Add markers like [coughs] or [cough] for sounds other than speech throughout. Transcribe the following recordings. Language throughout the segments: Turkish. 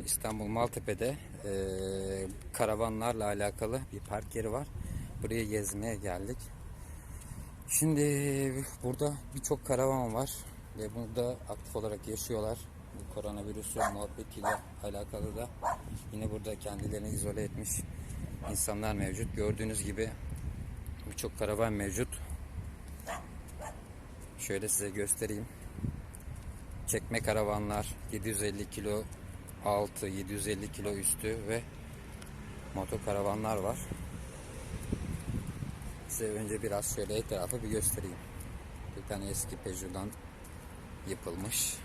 Bugün İstanbul Maltepe'de e, karavanlarla alakalı bir park yeri var. Buraya gezmeye geldik. Şimdi burada birçok karavan var ve burada aktif olarak yaşıyorlar. Bu koronavirüsü muhabbetiyle alakalı da yine burada kendilerini izole etmiş insanlar mevcut. Gördüğünüz gibi birçok karavan mevcut. Şöyle size göstereyim çekme karavanlar 750 kilo altı 750 kilo üstü ve moto karavanlar var. Size önce biraz şöyle etrafı bir göstereyim. Bir tane eski Peugeot'dan yapılmış.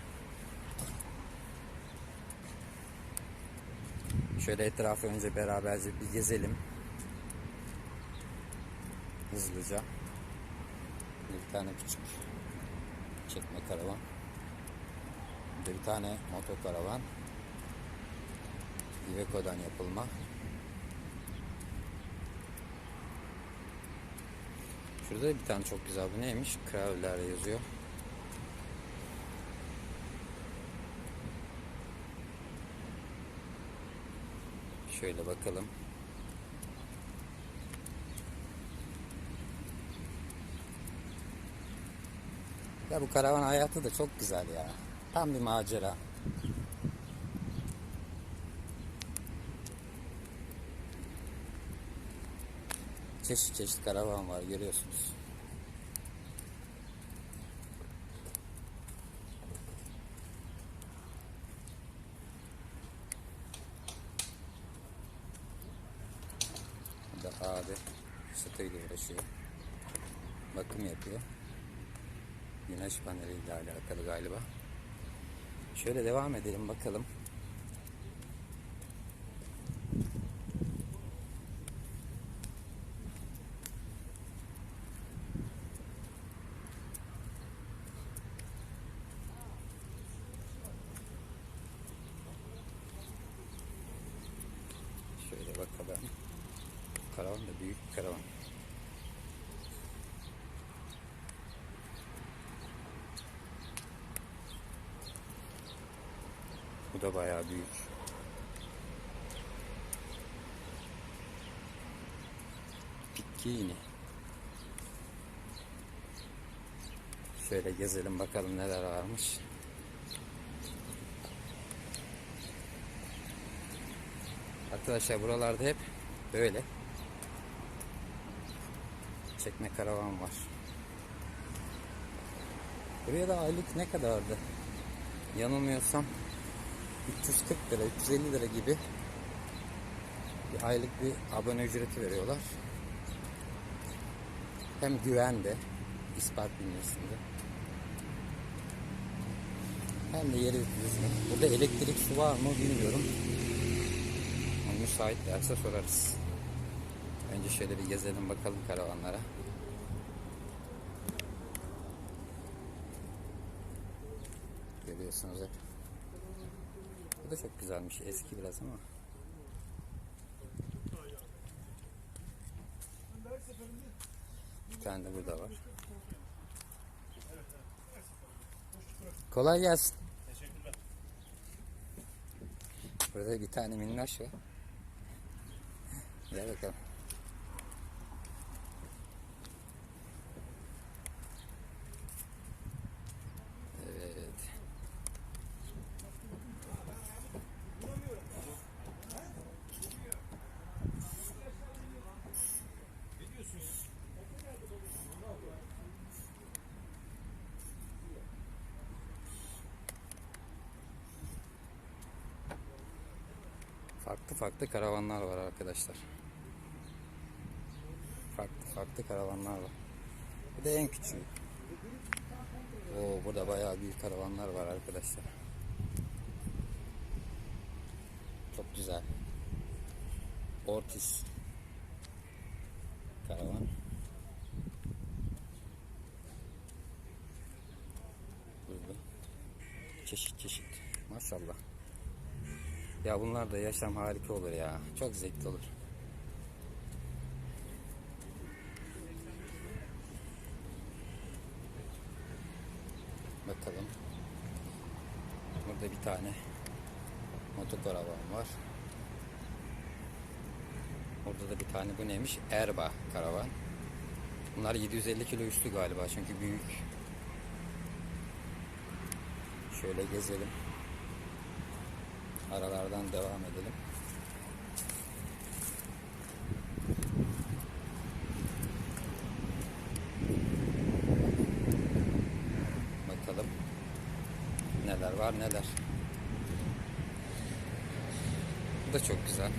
Şöyle etrafı önce beraberce bir gezelim. Hızlıca. Bir tane küçük çekme karavan. Bir tane motokaravan. Iveco'dan yapılma. Şurada bir tane çok güzel bu neymiş? Kravler yazıyor. Şöyle bakalım. Ya bu karavan hayatı da çok güzel ya. Tam bir macera. Çeşit çeşit karavan var görüyorsunuz. Burada abi sıtıyla uğraşıyor. Bakım yapıyor. Güneş paneliyle alakalı galiba. Şöyle devam edelim bakalım. Şöyle bakalım. Karavan da büyük bir karavan. Bu da bayağı büyük. Pikkini. Şöyle gezelim bakalım neler varmış. Arkadaşlar buralarda hep böyle çekme karavan var. Buraya da aylık ne kadardı? Yanılmıyorsam 340 lira, 350 lira gibi bir aylık bir abone ücreti veriyorlar. Hem güvende, ispat bünyesinde. Hem de yeri düzgün. Burada elektrik su var mı bilmiyorum. Ama müsaitlerse sorarız. Önce şöyle bir gezelim bakalım karavanlara. Görüyorsunuz hep. Bu da çok güzelmiş. Eski biraz ama. Bir tane de burada var. Kolay gelsin. Teşekkürler. Burada bir tane minnoş var. Gel bakalım. Evet. Farklı karavanlar var arkadaşlar. Farklı farklı karavanlar var. Bu da en küçüğü. Oo, burada bayağı büyük karavanlar var arkadaşlar. Çok güzel. Ortiz. Karavan. Burada. Çeşit çeşit. Maşallah. Ya bunlar da yaşam harika olur ya. Çok zevkli olur. Bakalım. Burada bir tane motokaravan var. Burada da bir tane bu neymiş? Erba karavan. Bunlar 750 kilo üstü galiba çünkü büyük. Şöyle gezelim. Aralardan devam edelim. Bakalım neler var neler. Bu da çok güzel.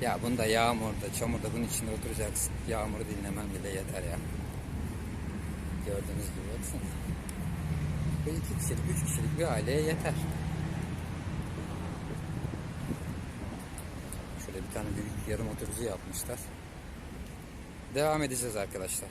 Ya bunda yağmurda, çamurda bunun içinde oturacaksın. Yağmuru dinlemen bile yeter ya. Gördüğünüz gibi baksana. Bu iki kişilik, üç kişilik bir aileye yeter. Şöyle bir tane büyük yarım otobüsü yapmışlar. Devam edeceğiz arkadaşlar.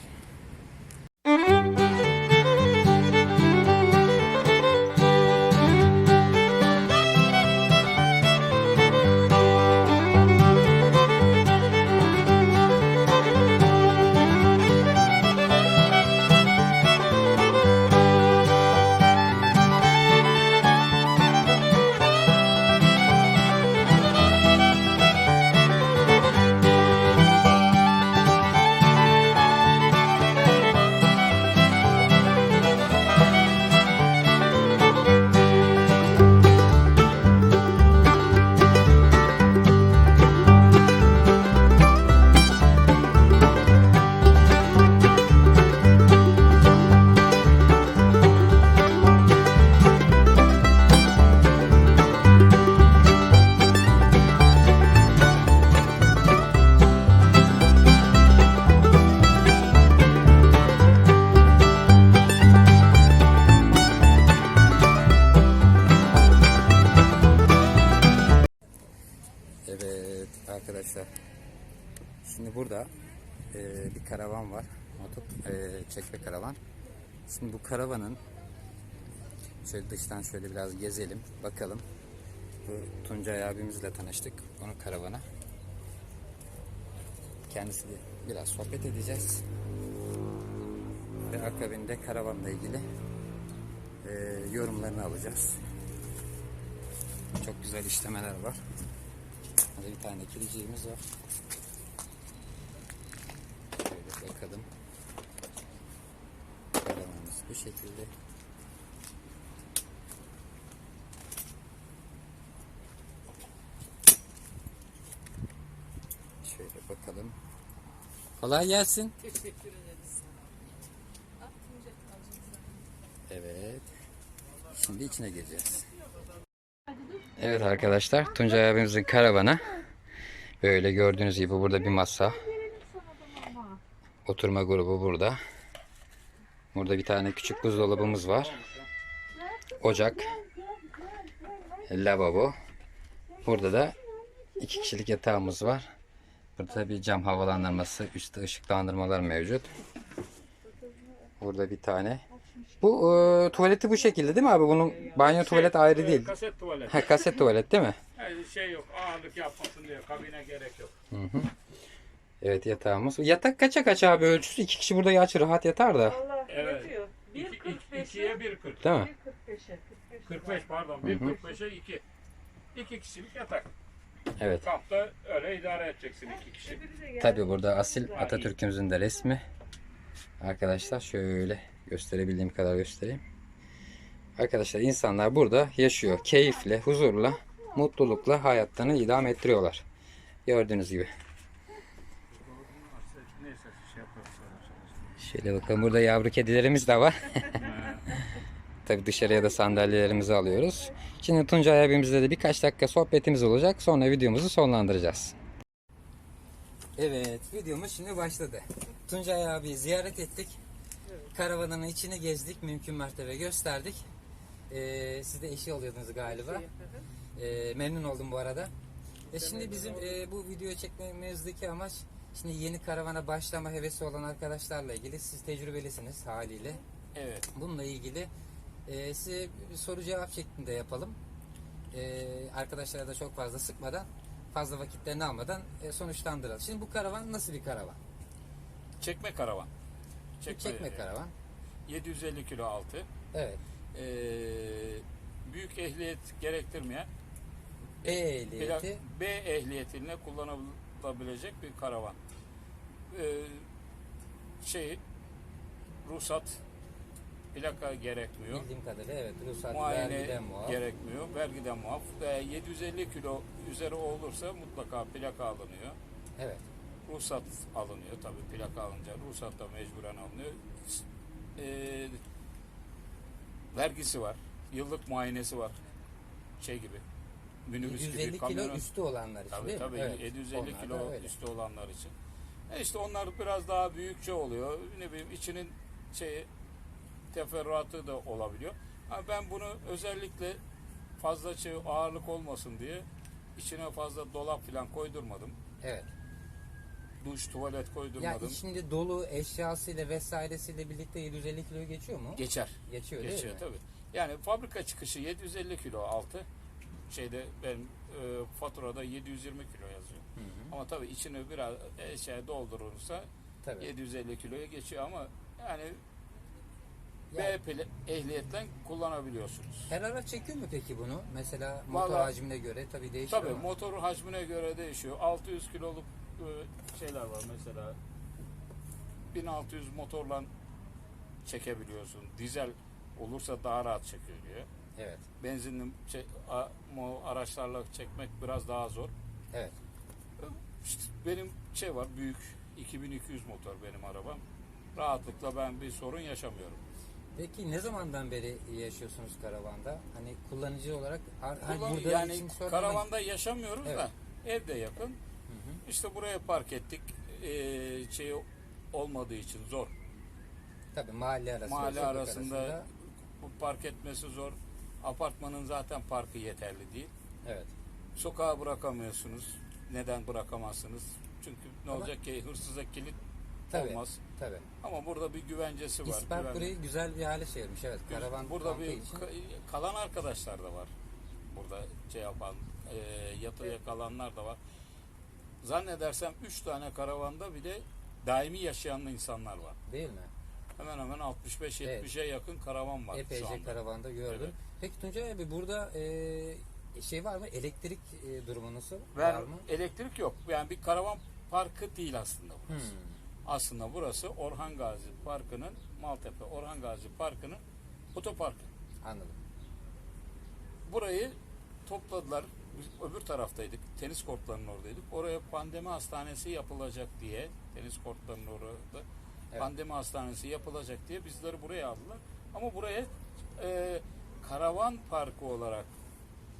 Şöyle biraz gezelim. Bakalım. Bu Tuncay abimizle tanıştık. Onun karavana. Kendisiyle biraz sohbet edeceğiz. Ve akabinde karavanla ilgili e, yorumlarını alacağız. Çok güzel işlemeler var. Burada bir tane kiliciğimiz var. Şöyle bakalım. Karavanımız bu şekilde. Şöyle bakalım. Kolay gelsin. Teşekkür ederiz. Evet. Şimdi içine gireceğiz. Evet arkadaşlar Tuncay abimizin karavanı. Böyle gördüğünüz gibi burada bir masa. Oturma grubu burada. Burada bir tane küçük buzdolabımız var. Ocak. Lavabo. Burada da iki kişilik yatağımız var. Burada bir cam havalandırması, üstte ışıklandırmalar mevcut. Burada bir tane. Bu e, tuvaleti bu şekilde değil mi abi? Bunun banyo tuvalet ayrı değil. Kaset tuvalet. Ha kaset tuvalet değil mi? [laughs] Yani şey yok, ağırlık yapmasın diye kabine gerek yok. Evet yatağımız. Yatak kaça kaç abi ölçüsü? İki kişi burada yaç rahat yatar da. Allah Evet. iki, 1.45'e ikiye 1.40. Değil mi? 1.45'e. 45 pardon, 1.45'e 2. İki kişilik yatak. Evet. Kampta öyle idare edeceksin iki kişi. Tabi burada asil Atatürk'ümüzün de resmi. Arkadaşlar şöyle gösterebildiğim kadar göstereyim. Arkadaşlar insanlar burada yaşıyor. Keyifle, huzurla, mutlulukla hayatlarını idam ettiriyorlar. Gördüğünüz gibi. Şey. Şöyle bakalım burada yavru kedilerimiz de var. [laughs] Tabi dışarıya da sandalyelerimizi alıyoruz. Şimdi Tuncay abimizle de birkaç dakika sohbetimiz olacak. Sonra videomuzu sonlandıracağız. Evet videomuz şimdi başladı. Tuncay abiyi ziyaret ettik. Karavanın içini gezdik. Mümkün mertebe gösterdik. Ee, siz de eşi oluyordunuz galiba. Ee, memnun oldum bu arada. E şimdi bizim e, bu videoyu çekmemizdeki amaç şimdi yeni karavana başlama hevesi olan arkadaşlarla ilgili siz tecrübelisiniz haliyle. Evet. Bununla ilgili e, size soru cevap şeklinde yapalım. E, arkadaşlara da çok fazla sıkmadan, fazla vakitlerini almadan e, sonuçlandıralım. Şimdi bu karavan nasıl bir karavan? Çekme karavan. Bir çekme karavan. 750 kilo altı. Evet. Ee, büyük ehliyet gerektirmeyen E plak- ehliyeti. B ehliyetiyle kullanılabilecek bir karavan. Ee, şey ruhsat plaka gerekmiyor. Bildiğim kadarıyla evet ruhsat Muayene vergiden muaf. gerekmiyor. Vergiden muaf. Ve 750 kilo üzeri olursa mutlaka plaka alınıyor. Evet. Ruhsat alınıyor tabii plaka alınca. Ruhsat da mecburen alınıyor. Ee, vergisi var. Yıllık muayenesi var. Şey gibi. Minibüs 750 gibi. kilo üstü olanlar için Tabii değil mi? tabii Evet. 750 Onlar da kilo öyle. üstü olanlar için. E işte onlar biraz daha büyükçe oluyor. Ne bileyim içinin şeyi teferruatı da olabiliyor. Ama ben bunu özellikle fazla şey ağırlık olmasın diye içine fazla dolap falan koydurmadım. Evet. Duş, tuvalet koydurmadım. içinde dolu eşyasıyla vesairesiyle birlikte 750 kiloyu geçiyor mu? Geçer. Geçiyor, değil Geçiyor mi? tabii. Yani fabrika çıkışı 750 kilo altı. Şeyde benim e, faturada 720 kilo yazıyor. Hı hı. Ama tabii içine biraz eşya doldurursa Tabii. 750 kiloya geçiyor ama yani Ya, B pili- ehliyetle kullanabiliyorsunuz. her araç çekiyor mu peki bunu? Mesela motor Vallahi- hacmine göre tabii değişiyor Tabii ama. motor hacmine göre değişiyor. 600 kiloluk e, şeyler var mesela. 1600 motorla çekebiliyorsun. Dizel olursa daha rahat çekiyor diyor. Evet. Benzinli a- mo- araçlarla çekmek biraz daha zor. Evet. İşte benim şey var büyük 2200 motor benim arabam. Rahatlıkla ben bir sorun yaşamıyorum. Peki ne zamandan beri yaşıyorsunuz karavanda? Hani kullanıcı olarak ar- hani Kullan- burada yani için sorun ama- karavanda yaşamıyoruz da evde yakın. Hı hı. İşte buraya park ettik. Ee, şey olmadığı için zor. Tabii mahalle arası. Mahalle sokak arasında bu park etmesi zor. Apartmanın zaten parkı yeterli değil. Evet. Sokağa bırakamıyorsunuz. Neden bırakamazsınız? Çünkü ne olacak ki hırsıza kilit Tabii. olmaz. Tabii. Ama burada bir güvencesi var. İspark Güven- burayı güzel bir hale çevirmiş. Evet. Karavan burada bir için. ka- kalan arkadaşlar da var. Burada şey yapan, e, yatıya kalanlar da var. Zannedersem 3 tane karavanda bile daimi yaşayan insanlar var. Değil mi? Hemen hemen 65-70'e yakın karavan var şu Epeyce anda. karavanda gördüm. Evet. Peki Tuncay abi burada e, şey var mı? Elektrik e, durumu nasıl? Ver, var mı? elektrik yok. Yani bir karavan parkı değil aslında burası. Hmm. Aslında burası Orhan Gazi Parkı'nın Maltepe Orhan Gazi Parkı'nın otoparkı. Anladım. Burayı topladılar. Biz öbür taraftaydık. Tenis kortlarının oradaydık. Oraya pandemi hastanesi yapılacak diye tenis kortlarının orada Evet. pandemi hastanesi yapılacak diye bizleri buraya aldılar. Ama buraya e, karavan parkı olarak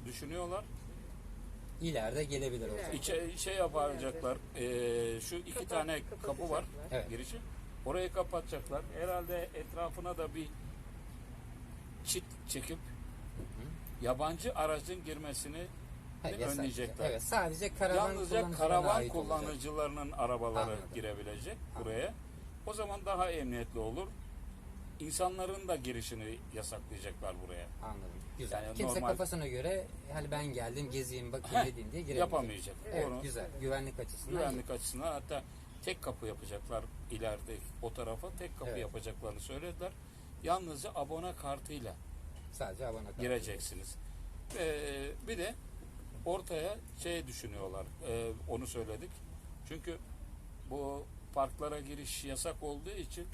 düşünüyorlar. İleride gelebilir o zaman. İçe, şey yapacaklar. e, şu iki Kapat- tane kapı var Evet. girişi. Orayı kapatacaklar. Herhalde etrafına da bir çit çekip yabancı aracın girmesini Ha, yasak. önleyecekler. Evet sadece karavan Yalnızca kullanıcılarına karavan ait olacak. kullanıcılarının arabaları Anladım. girebilecek buraya. O zaman daha emniyetli olur. İnsanların da girişini yasaklayacaklar buraya. Anladım. Güzel. Yani Kimse normal- kafasına göre hani ben geldim gezeyim bakayım Heh, dediğin diye giremeyecek. Yapamayacak. Evet Onu güzel. Güvenlik açısından. güvenlik açısından hatta tek kapı yapacaklar ileride o tarafa tek kapı Evet. yapacaklarını söylediler. Yalnızca abone kartıyla Sadece abone kartı. gireceksiniz. Ee, bir de ortaya şey düşünüyorlar. Ee, onu söyledik. Çünkü bu parklara giriş yasak olduğu için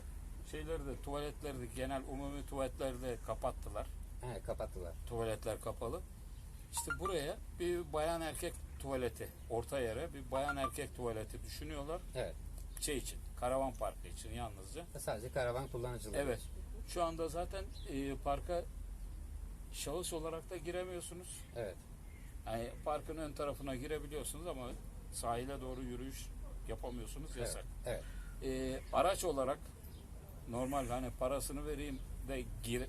şeyleri de tuvaletleri de genel umumi tuvaletleri de kapattılar. He, kapattılar. Tuvaletler kapalı. İşte buraya bir bayan erkek tuvaleti orta yere bir bayan erkek tuvaleti düşünüyorlar. Evet. Şey için karavan parkı için yalnızca. Sadece karavan kullanıcıları. Evet. Şu anda zaten e, parka şahıs olarak da giremiyorsunuz. Evet. Yani parkın ön tarafına girebiliyorsunuz ama sahile doğru yürüyüş yapamıyorsunuz Evet. yasak. Evet. Ee, araç olarak normal hani parasını vereyim de gir,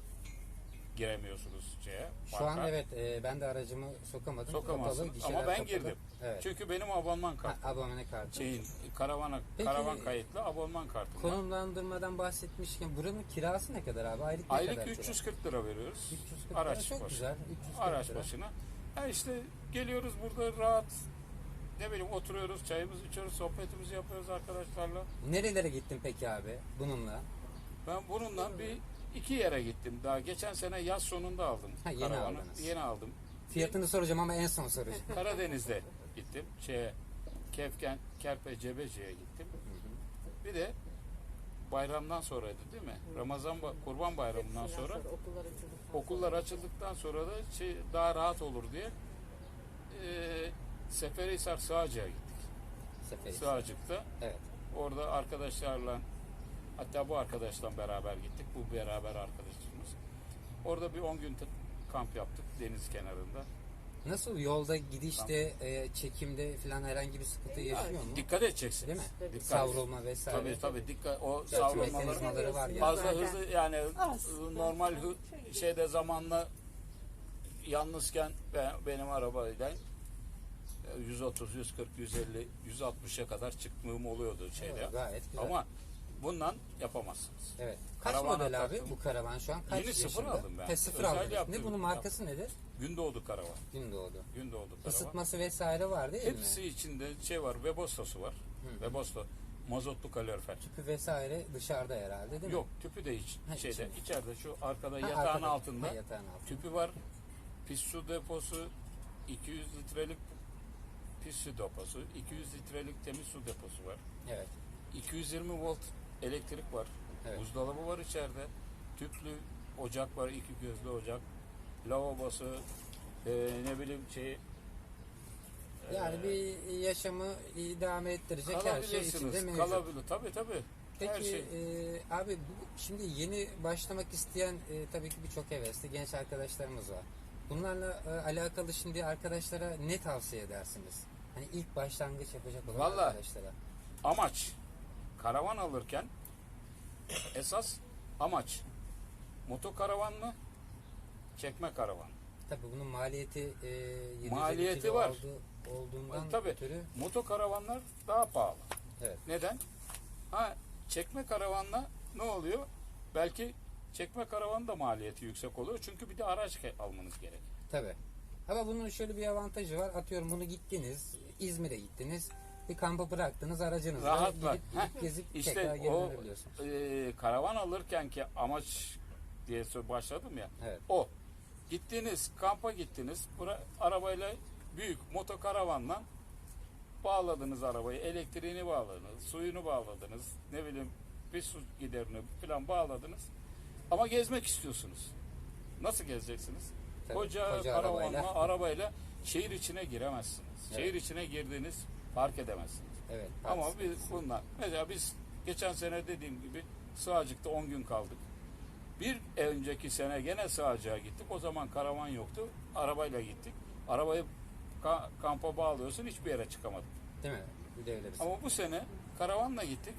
giremiyorsunuz şeye. Şu parka. an evet e, ben de aracımı sokamadım. Sokamazsınız Kapalı, ama ben kapalı. girdim. Evet. Çünkü benim abonman Ha, kartı. abone kartı. Şeyin karavana Peki- karavan kayıtlı abonman kartım. Konumlandırmadan bahsetmişken buranın kirası ne kadar abi? Aylık ne Aylık kadar kira? 340 lira veriyoruz. 340 araç lira çok başı. güzel. 340 Araç lira. başına. Ha işte geliyoruz burada rahat ne bileyim oturuyoruz, çayımızı içiyoruz, sohbetimizi yapıyoruz arkadaşlarla. Nerelere gittin peki abi bununla? Ben bununla bir iki yere gittim. Daha geçen sene yaz sonunda aldım. Ha, yeni karavanı. aldınız. Yeni aldım. Fiyatını soracağım ama en son soracağım. [laughs] Karadeniz'de gittim. Şeye, Kefken, Kerpe, Cebeci'ye gittim. Bir de bayramdan sonraydı değil mi? Ramazan, ba- Kurban Bayramı'ndan sonra okullar açıldı. okullar açıldıktan sonra da şey daha rahat olur diye e, Seferihisar Sığacık'a gittik. Seferi. Sığacık'ta Evet. orada arkadaşlarla hatta bu arkadaşla beraber gittik. Bu beraber arkadaşımız. Orada bir 10 gün kamp yaptık deniz kenarında. Nasıl yolda gidişte, e, çekimde falan herhangi bir sıkıntı yaşıyor mu? Dikkat edeceksin. Değil mi? Dikkat. Savrulma vesaire. Tabii tabii dikkat o savrulmaları var ya. fazla Zaten. hızlı yani Az. normal hı, şeyde zamanla yalnızken ben, benim arabayla e, 130, 140, 150, 160'a kadar çıktığım oluyordu şeyde. Evet, gayet güzel. Ama bundan yapamazsınız. Evet. Kaç Karavana model abi taktım. bu karavan şu an? Kaç Yeni sıfır yaşında? aldım ben. He, sıfır Özel yaptım. Ne bunun markası nedir? Gündoğdu karavan. Gündoğdu. Gündoğdu karavan. Isıtması vesaire var değil Hepsi mi? içinde şey var. Webasto'su var. Webasto. Mazotlu kalorifer. Tüpü vesaire dışarıda herhalde değil mi? Yok tüpü de hiç Ha, şeyde. içinde. içeride şu arkada Ha, yatağın arkada. altında. Ha, yatağın altında. Tüpü var. Pis su deposu 200 litrelik pis su deposu, 200 litrelik temiz su deposu var. Evet. 220 volt elektrik var. Evet. Buzdolabı var içeride. Tüplü ocak var, iki gözlü ocak. Lavabosu, eee, ne bileyim şey Yani bir yaşamı idame ettirecek her şey içinde mevcut. Kalabilir. Tabii tabii. Her Peki şey. e, abi bu, şimdi yeni başlamak isteyen e, tabii ki birçok hevesli genç arkadaşlarımız var. Bunlarla e, alakalı şimdi arkadaşlara ne tavsiye edersiniz? Hani ilk başlangıç yapacak olan Vallahi- arkadaşlara. amaç karavan alırken esas amaç motokaravan mı çekme karavan. Tabii bunun maliyeti e, 750 Maliyeti var. oldu- olduğundan Tabii ötürü motokaravanlar daha pahalı. evet. Neden? Ha çekme karavanla ne oluyor? Belki çekme karavanın da maliyeti yüksek oluyor. Çünkü bir de araç almanız gerek. Tabii. Ama bunun şöyle bir avantajı var. Atıyorum bunu gittiniz, İzmir'e gittiniz. Bir kampa bıraktınız aracınızla Rahatla. gidip, gidip gezip İşte tekrar geri o dönebiliyorsunuz. e, karavan alırken ki amaç diye sö- başladım ya. Evet. O. Gittiniz, kampa gittiniz. Bura, arabayla büyük motokaravanla bağladınız arabayı. Elektriğini bağladınız, suyunu bağladınız. Ne bileyim bir su giderini falan bağladınız. Ama gezmek istiyorsunuz. Nasıl gezeceksiniz? Tabii, koca, koca karavanla, arabayla. arabayla. şehir içine giremezsiniz. Evet. Şehir içine girdiğiniz fark edemezsiniz. Evet. Ama biz bunlar mesela biz geçen sene dediğim gibi Sığacık'ta 10 gün kaldık. Bir önceki sene gene Sığacık'a gittik. O zaman karavan yoktu. Arabayla gittik. Arabayı ka- kampa bağlıyorsun hiçbir yere çıkamadık. Değil mi? Bir de öyle bir Ama bu sene karavanla gittik.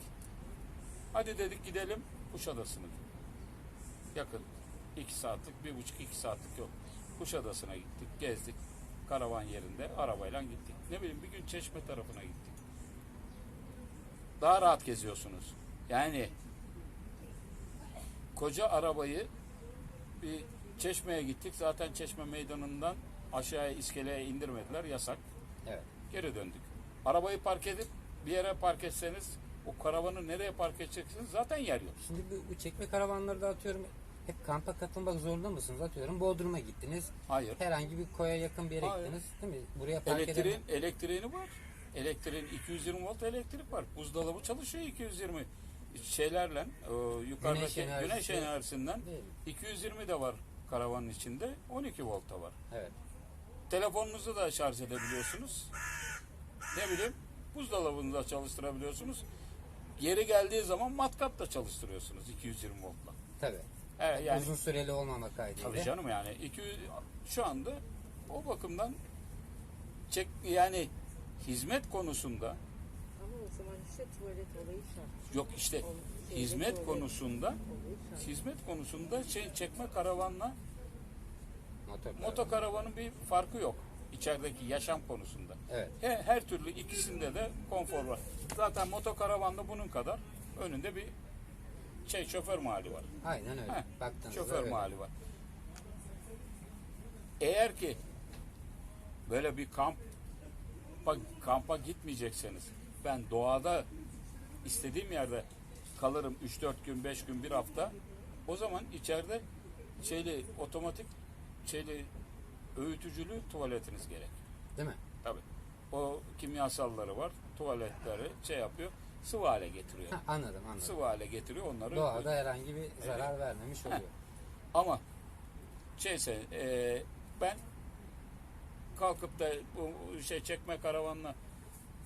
Hadi dedik gidelim Kuşadası'na. Yakın. 2 saatlik, bir buçuk iki saatlik yok. Kuşadası'na gittik, gezdik. Karavan yerinde arabayla gittik. Ne bileyim bir gün Çeşme tarafına gittik. Daha rahat geziyorsunuz. Yani koca arabayı bir Çeşme'ye gittik. Zaten Çeşme meydanından aşağıya iskeleye indirmediler. Yasak. Evet. Geri döndük. Arabayı park edip bir yere park etseniz o karavanı nereye park edeceksiniz zaten yer yok. Şimdi bu, bu çekme karavanları da atıyorum hep kampa katılmak zorunda mısınız? Atıyorum Bodrum'a gittiniz. Hayır. Herhangi bir koya yakın bir yere Hayır. gittiniz. Değil mi? Buraya park Elektriğin, edemem. elektriğini var. Elektriğin 220 volt elektrik var. Buzdolabı çalışıyor 220 şeylerle o yukarıdaki Güneş güneş, enerjisi. enerjisinden Değil mi? 220 de var karavanın içinde 12 volt da var. Evet. Telefonunuzu da şarj edebiliyorsunuz. Ne bileyim buzdolabını da çalıştırabiliyorsunuz. Geri geldiği zaman matkap da çalıştırıyorsunuz 220 voltla. Tabii. Evet, yani Uzun süreli olmamak kaydıyla. Tabii canım yani 200 şu anda o bakımdan çek yani hizmet konusunda Ama o zaman işte tuvalet olayı şart. yok işte O şeyde hizmet tuvalet konusunda olayı şart. hizmet konusunda şey çekme karavanla Motor. motokaravanın bir farkı yok içerideki yaşam konusunda. Evet. Her, her türlü ikisinde de konfor var. Zaten motokaravanda bunun kadar önünde bir şey şoför mahalli var. Aynen öyle. Heh, Baktığınızda şoför öyle. mahalli var. Eğer ki böyle bir kamp kampa gitmeyecekseniz ben doğada istediğim yerde kalırım 3-4 gün 5 gün bir hafta O zaman içeride şeyli otomatik şeyli öğütücülü tuvaletiniz gerek. Değil mi? Tabii. O kimyasalları var. Tuvaletleri şey yapıyor. Sıvı hale getiriyor. Ha, anladım anladım. Sıvı hale getiriyor onları. Doğada herhangi bir zarar vermemiş oluyor. Ama şeyse e, ben kalkıp da bu şey çekme karavanla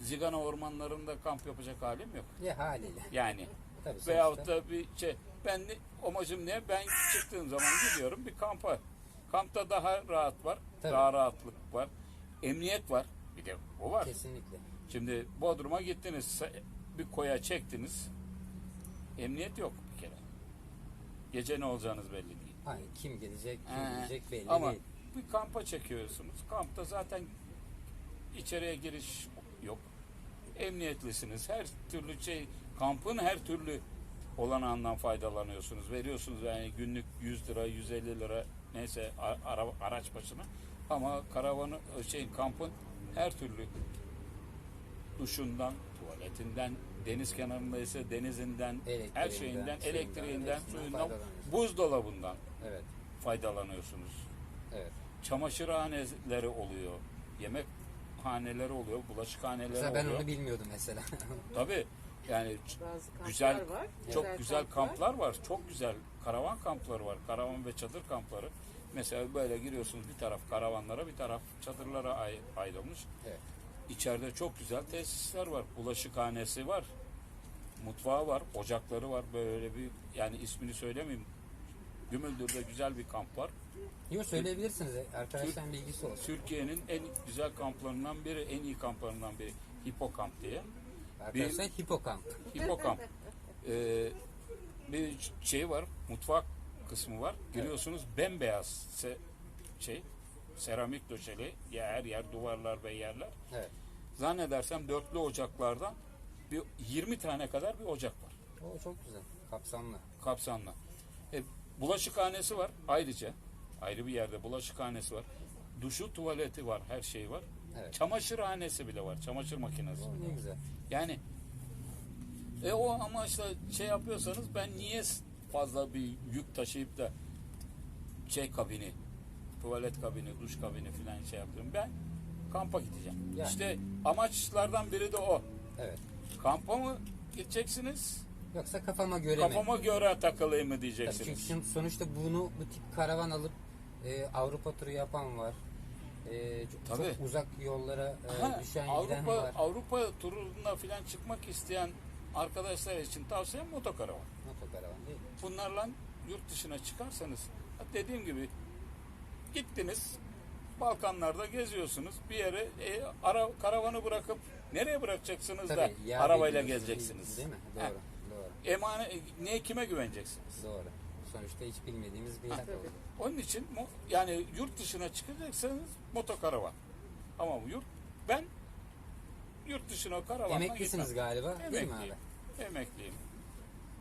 Zigana ormanlarında kamp yapacak halim yok. Ya haliyle. Yani Tabii veyahut sonuçta. da bir şey ben amacım ne? Ben çıktığım zaman gidiyorum bir kampa. Kampta daha rahat var. Tabii. Daha rahatlık var. Emniyet var. Bir de o var. Kesinlikle. Şimdi Bodrum'a gittiniz. Bir koya çektiniz. Emniyet yok bir kere. Gece ne olacağınız belli değil. Hani kim gelecek, kim Ee, gidecek belli Ama değil. bir kampa çekiyorsunuz. Kampta zaten içeriye giriş yok. Emniyetlisiniz. Her türlü şey kampın her türlü olanağından faydalanıyorsunuz. Veriyorsunuz yani günlük 100 lira, 150 lira neyse ara, araç başına. Ama karavanı şey kampın her türlü duşundan, tuvaletinden, deniz kenarındaysa denizinden, her şeyinden, suyundan, elektriğinden, hepsinden suyundan, faydalanıyorsunuz. buzdolabından Evet. faydalanıyorsunuz. Evet. Çamaşırhaneleri oluyor. Yemek haneleri oluyor. Bulaşıkhaneleri Mesela ben oluyor. onu bilmiyordum mesela. [laughs] Tabii yani Bazı kamplar güzel var. çok güzel kamplar var. Çok güzel karavan kampları var. Karavan ve çadır kampları. Mesela böyle giriyorsunuz bir taraf karavanlara bir taraf çadırlara ay- ayrılmış. Evet. İçeride çok güzel tesisler var. Bulaşıkhanesi var. Mutfağı var. Ocakları var. Böyle bir yani ismini söylemeyeyim. Gümüldür'de güzel bir kamp var. Yok söyleyebilirsiniz. Arkadaşların bilgisi olsun. Türkiye'nin en güzel kamplarından biri, en iyi kamplarından biri Hipokamp diye. Arkadaşlar hipokamp. Hipokamp. Ee, bir şey var, mutfak kısmı var. Giriyorsunuz bembeyaz se- şey, seramik döşeli, ya her yer duvarlar ve yerler. Evet. Zannedersem dörtlü ocaklardan bir 20 tane kadar bir ocak var. O çok güzel. Kapsamlı. kapsamlı. E, bulaşıkhanesi var ayrıca. Ayrı bir yerde bulaşıkhanesi var. Duşu, tuvaleti var, her şey var. Evet. Çamaşırhanesi bile var, çamaşır makinesi. Ne güzel. Yani e o amaçla şey yapıyorsanız ben niye fazla bir yük taşıyıp da şey kabini, tuvalet kabini, duş kabini falan şey yapıyorum. Ben kampa gideceğim. Yani. İşte amaçlardan biri de o. Evet. Kampa mı gideceksiniz? Yoksa kafama göre mi? Kafama göre takılayım mı Tabii diyeceksiniz? çünkü şimdi sonuçta bunu bu tip karavan alıp e, Avrupa turu yapan var. E, çok, Tabii. çok uzak yollara e, Ha, düşen giden Avrupa var. Avrupa turuna falan çıkmak isteyen arkadaşlar için tavsiyem motokaravan. Motokaravan değil mi? Bunlarla yurt dışına çıkarsanız dediğim gibi gittiniz Balkanlarda geziyorsunuz bir yere e, ara, karavanı bırakıp nereye bırakacaksınız da Tabii, yağ arabayla gezeceksiniz. Değil mi? Doğru. Ha, Doğru. Emane, ne kime güveneceksiniz? Doğru. Sonuçta hiç bilmediğimiz bir yer. Onun için yani yurt dışına çıkacaksanız motokaravan. Ama yurt ben yurt dışına karavanla Emeklisiniz gitmem. galiba değil mi Emekliyim. abi? Emekliyim.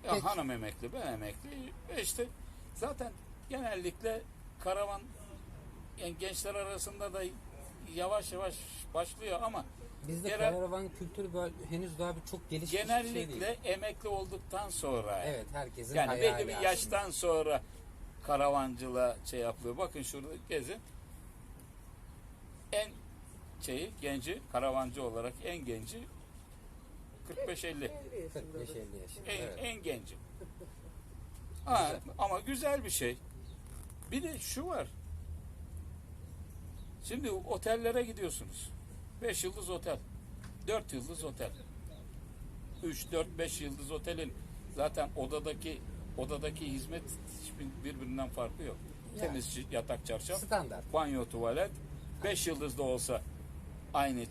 Ya Peki. hanım emekli, ben emekli. E işte zaten genellikle karavan yani gençler arasında da yavaş yavaş başlıyor ama Bizde genel- karavan kültürü böyle henüz daha bir çok gelişmiş bir şey değil. genellikle emekli olduktan sonra Evet herkesin yani hayali belli bir aslında. yaştan sonra karavancılığa şey yapıyor. Bakın şurada gezin. En şeyi genci karavancı olarak en genci 45-50. 50 yaşında. 45-50 yaşında. En, Evet. en genci. [laughs] Ha, ama güzel bir şey. Bir de şu var. Şimdi otellere gidiyorsunuz. 5 yıldız otel. 4 yıldız otel. 3, 4, 5 yıldız otelin zaten odadaki odadaki hizmet birbirinden farkı yok. Yani. Temiz yatak çarşaf, Standart. banyo, tuvalet. 5 yıldız da olsa aynı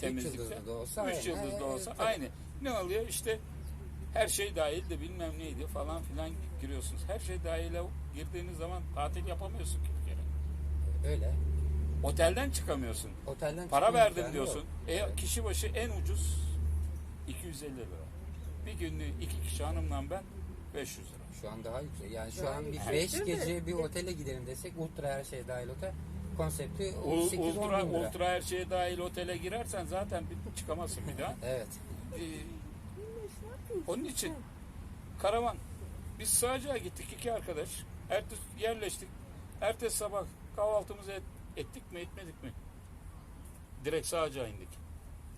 temizlikte. yıldızlı da olsa Üç aynı. yıldız da olsa tabii. aynı. Ne oluyor? İşte her şey dahil de bilmem neydi falan filan giriyorsunuz. Her şey dahile girdiğiniz zaman tatil yapamıyorsun ki bir kere. Öyle. Otelden çıkamıyorsun. Otelden Para çıkma verdim diyorsun. yok. E, kişi başı en ucuz 250 lira. Bir günlüğü iki kişi hanımla ben 500 lira. Şu an daha yüksek. Yani şu an bir yüksek 5 değil mi? gece bir otele gidelim desek ultra her şey dahil otel konsepti U- 8-10 ultra, lira. ultra her şeye dahil otele girersen zaten bir çıkamazsın bir daha. Evet. Ee, onun için karavan Biz Sığacak'a gittik iki arkadaş. Ertesi yerleştik. Ertesi sabah kahvaltımızı et- ettik mi etmedik mi? Direkt Sığacak'a indik.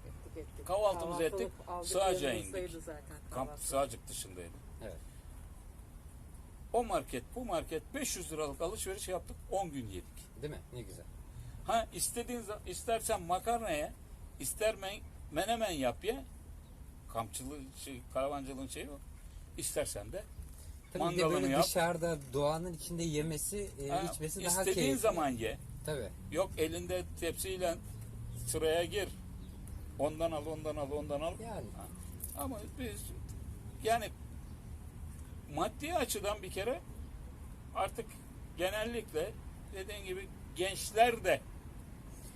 Ettik ettik. Kahvaltımızı Kahvaltılık ettik, aldık, sığacağa yanımızdaydı indik. zaten Kamp kahvaltı. Sığacak dışındaydı. Evet. O market bu market 500 liralık alışveriş yaptık 10 gün yedik. Değil mi? Ne güzel. Ha istediğin za- istersen makarnaya ister men- menemen yap ye. Kampçılığı şey, karavancılığın şeyi o. İstersen de Tabii bir de Mangalını böyle yap. dışarıda doğanın içinde yemesi, e, ha, içmesi daha istediğin keyifli. zaman ye. Tabii. Yok elinde tepsiyle sıraya gir. Ondan al, ondan al, ondan al. Yani. Ha. Ama biz yani maddi açıdan bir kere artık genellikle dediğin gibi gençler de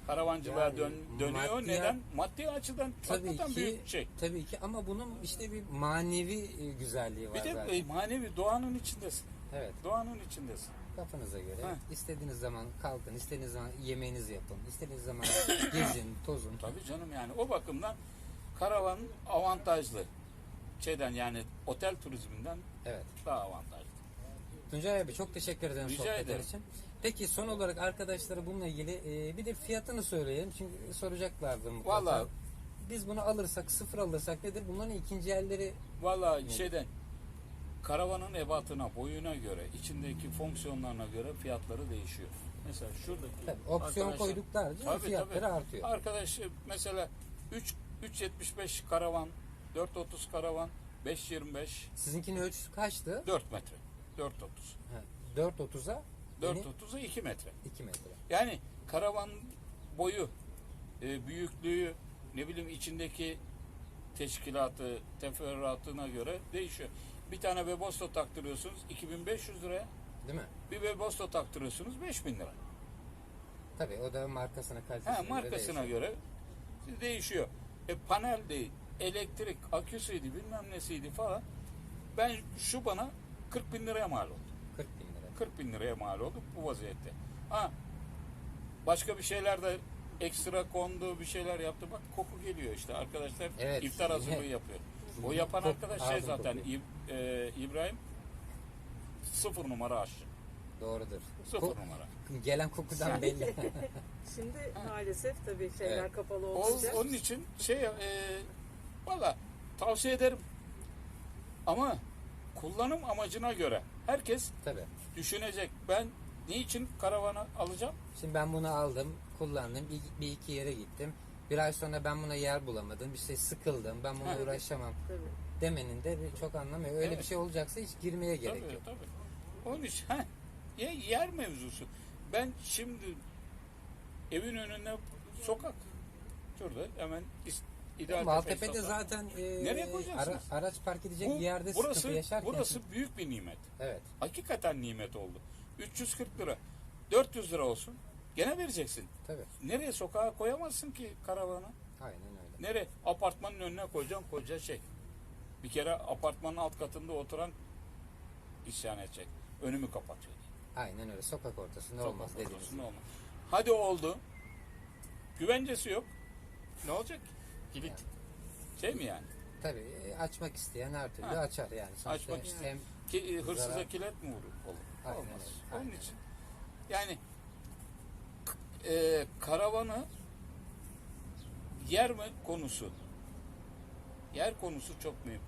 karavancılığa Yani dön, dönüyor. maddiyat- Neden? Maddi açıdan Tabii ki, büyük şey. tabii ki ama bunun işte bir manevi e, güzelliği var Bir de zaten. e, manevi doğanın içindesin. Evet. Doğanın içindesin. Kafanıza göre Heh. istediğiniz zaman kalkın, istediğiniz zaman yemeğinizi yapın, istediğiniz zaman [coughs] gezin, tozun. Tabii canım yani o bakımdan karavan avantajlı. Şeyden yani otel turizminden Evet. daha avantajlı. Tuncay abi çok teşekkür ederim Rica sohbetler ederim. için. Peki son olarak arkadaşlara bununla ilgili e, bir de fiyatını söyleyelim. Çünkü soracaklardı mutlaka. Vallahi- Biz bunu alırsak, sıfır alırsak nedir? Bunların ikinci elleri Valla şeyden karavanın ebatına, boyuna göre, içindeki fonksiyonlarına göre fiyatları değişiyor. Mesela şuradaki tabii, opsiyon koyduklarca Tabii, fiyatları tabii. artıyor. Arkadaş mesela 3 3.75 karavan, 4.30 karavan, 5.25, Sizinkinin ölçüsü kaçtı? 4 metre. 4.30. Ha, 4.30'a 4.30'a 2 metre. 2 metre. Yani karavan boyu, e, büyüklüğü, ne bileyim içindeki teşkilatı, teferruatına göre değişiyor. Bir tane Webasto taktırıyorsunuz 2500 liraya. Değil mi? Bir Webasto taktırıyorsunuz 5000 lira. Tabii o da markasına kalitesine Ha, göre markasına değişiyor. göre değişiyor. E, panel değil, elektrik, aküsüydü bilmem nesiydi falan. Ben şu bana 40 bin liraya mal oldu. 40 bin lira. 40 bin liraya mal oldu bu vaziyette. Ha, başka bir şeyler de ekstra kondu, bir şeyler yaptı. Bak koku geliyor işte. Arkadaşlar Evet. iftar hazırlığı yapıyor. O yapan arkadaş şey zaten. İb- e, İbrahim sıfır numara aşçı. Doğrudur. Sıfır Ko- numara. gelen kokudan belli. [laughs] Şimdi maalesef tabii şeyler Evet. kapalı O, onun için şey e, valla tavsiye ederim. Ama kullanım amacına göre herkes Tabii. düşünecek. Ben niçin karavanı alacağım? Şimdi ben bunu aldım, kullandım, bir, bir iki yere gittim. Bir ay sonra ben buna yer bulamadım, bir şey sıkıldım, ben bununla Ha. uğraşamam Tabii. demenin de bir çok anlamı yok. Öyle Evet. bir şey olacaksa hiç girmeye gerek tabii, yok. tabii. Onun için [laughs] heh, ye- yer mevzusu. Ben şimdi evin önüne sokak. Şurada hemen is- ideal Maltepe'de Tepe sokak. zaten e, Nereye koyacaksınız? ara- araç park edecek Bu- bir yerde burası, sıkıntı yaşarken. burası büyük bir nimet. Evet, Hakikaten nimet oldu. 340 lira. 400 lira olsun. Gene vereceksin. tabii. Nereye sokağa koyamazsın ki karavanı? Aynen öyle. Nereye? Apartmanın önüne koyacaksın koca şey. Bir kere apartmanın alt katında oturan isyan edecek. Önümü kapatıyor. Aynen öyle. Sokak ortasında Sokak olmaz dediğiniz ortasında gibi. olmaz. Hadi oldu. Güvencesi yok. Ne olacak? Kilit. Şey mi yani? Tabii e, açmak isteyen her türlü Ha. açar yani. Sonuçta Açmak isteyen. Hem Ki, e, hırsıza Zarar. kilit mi vurur? Olur. Aynen Olmaz. öyle, Onun aynen için. Yani e, karavanı yer mi konusu? Yer konusu çok mühim.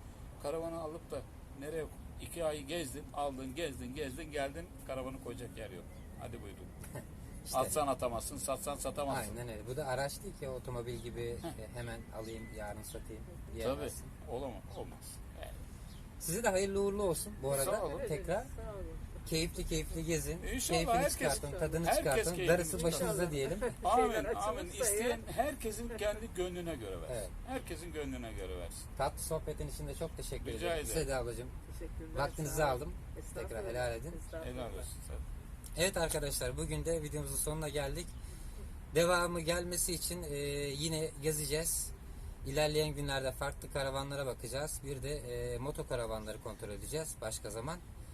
Karavanı alıp da nereye iki ay gezdin, aldın, gezdin, gezdin, geldin, karavanı koyacak yer yok. Hadi buyurun. [laughs] işte Atsan atamazsın, satsan satamazsın. aynen öyle. Bu da araç değil ki otomobil gibi hemen alayım yarın satayım Tabii. diyemezsin. Olamaz. Olmaz. Yani. Size de hayırlı uğurlu olsun bu arada. Sağ olun. Tekrar Sağ olun. Keyifli keyifli gezin. İnşallah keyfini herkes- çıkartın, tadını herkes çıkartın. keyfini Darısı çıkartın. başınıza diyelim. Amin, Şeyler amin. açılırsa İsteyen herkesin kendi gönlüne göre versin. Evet. Herkesin gönlüne göre versin. Tatlı sohbetin için de çok teşekkür Rica ederim. ederim. Seda ablacığım. Teşekkürler. Vaktinizi sağ olun. aldım. Estağfurullah. Tekrar helal edin. Estağfurullah. Helal olsun. Evet arkadaşlar bugün de videomuzun sonuna geldik. Devamı gelmesi için e, yine gezeceğiz. İlerleyen günlerde farklı karavanlara bakacağız. Bir de e, moto karavanları kontrol edeceğiz başka zaman.